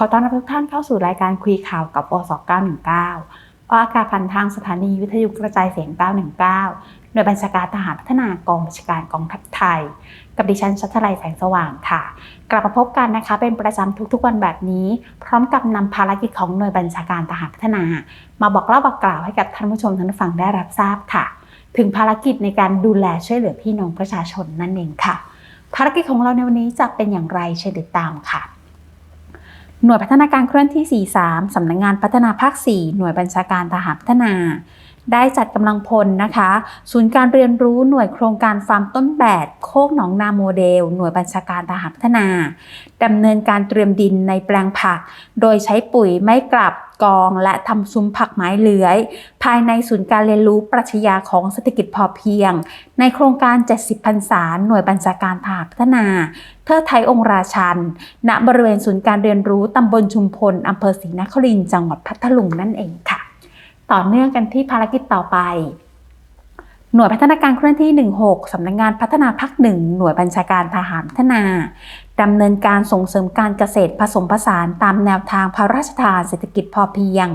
ขอต้อนรับทุกท่านเข้าสู่รายการคุยข่าวกับอส919ออกอากาศผ่านทางสถานีวิทยุกระจายเสียง 919โดยบัญชาการทหารพัฒนากองบัญชาการกองทัพไทย กับดิฉันชัชลัยแสงสว่างค่ะ กลับมาพบกันนะคะ เป็นประจำทุกๆวันแบบนี้ พร้อมกับนำภารกิจของหน่วยบัญชาการทหารพัฒนา มาบอกเล่าบอกกล่าวให้กับท่านผู้ชมท่านผู้ฟังได้รับทราบค่ะ ถึงภารกิจในการดูแลช่วยเหลือพี่น้องประชาชนนั่นเองค่ะ ภารกิจของเราในวันนี้จะเป็นอย่างไรเชิญติดตามค่ะ หน่วยพัฒนาการเคลื่อนที่ 43 สำนักงงานพัฒนาภาค 4 หน่วยบัญชาการทหารพัฒนา ได้จัดกำลังพลนะคะ ศูนย์การเรียนรู้หน่วยโครงการฟาร์มต้นแบบ โคกหนองนาโมเดล หน่วยบัญชาการทหารพัฒนาดำเนินการเตรียมดินในแปลงผัก โดยใช้ปุ๋ยไม่กลับกองและทำซุ้มผักไม้เลื้อย ภายในศูนย์การเรียนรู้ปรัชญาของเศรษฐกิจพอเพียง ในโครงการ 70พรรษาหน่วยบัญชาการทหารพัฒนา เทิดไทยองค์ราชัน ณบริเวณศูนย์การเรียนรู้ตำบลชุมพลอำเภอศรีนครินทร์จังหวัดพัทลุงนั่นเองค่ะ ต่อเนื่องกันที่ภารกิจต่อไป หน่วยพัฒนาการเคลื่อนที่ 16 สำนักงงานพัฒนาภาคหนึ่งหน่วยบัญชาการทหารพัฒนา ดำเนินการส่งเสริมการเกษตรผสมผสานตามแนวทางพระราชทานเศรษฐกิจพอเพียง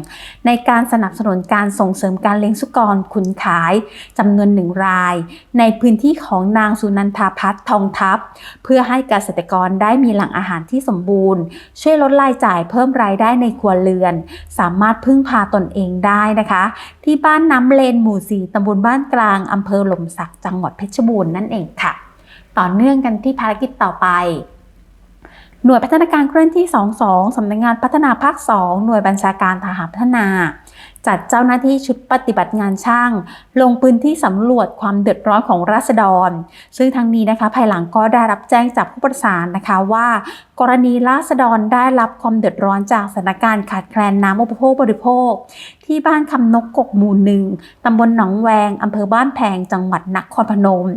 ในการสนับสนุนการส่งเสริมการเลี้ยงสุกรขุนขายจำนวนหนึ่งราย ในพื้นที่ของนางสุนันทาพัฒนทองทัพ เพื่อให้เกษตรกรได้มีหล่งอาหารที่สมบูรณ์ ช่วยลดรายจ่ายเพิ่มรายได้ในครัวเรือน สามารถพึ่งพาตนเองได้นะคะ ที่บ้านน้ำเลนหมู่สี่ตำบลบ้านกลางอำเภอหล่มสักจังหวัดเพชรบูรณ์นั่นเองค่ะ ต่อเนื่องกันที่ภารกิจต่อไป หน่วยพัฒนาการเคลื่อนที่ 22 สำนักงงานพัฒนาภาค 2 หน่วยบัญชาการทหารพัฒนา จัดเจ้าหน้าที่ชุดปฏิบัติงานช่าง ลงพื้นที่สำรวจความเดือดร้อนของราษฎร ซึ่งทั้งนี้นะคะภายหลังก็ได้รับแจ้งจากผู้ประสานนะคะว่ากรณีราษฎรได้รับความเดือดร้อนจากสถานการณ์ขาดแคลนน้ำอุปโภคบริโภค ที่บ้านคำนกกกหมู่หนึ่งตำบลหนองแวงอำเภอบ้านแพงจังหวัดนครพนม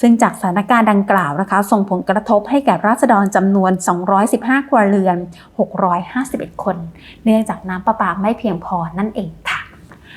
ซึ่งจากสถานการณ์ดังกล่าวนะคะ ส่งผลกระทบให้แก่ราษฎรจำนวน 215 ครัวเรือน 651 คน เนื่องจากน้ำประปาไม่เพียงพอนั่นเองค่ะ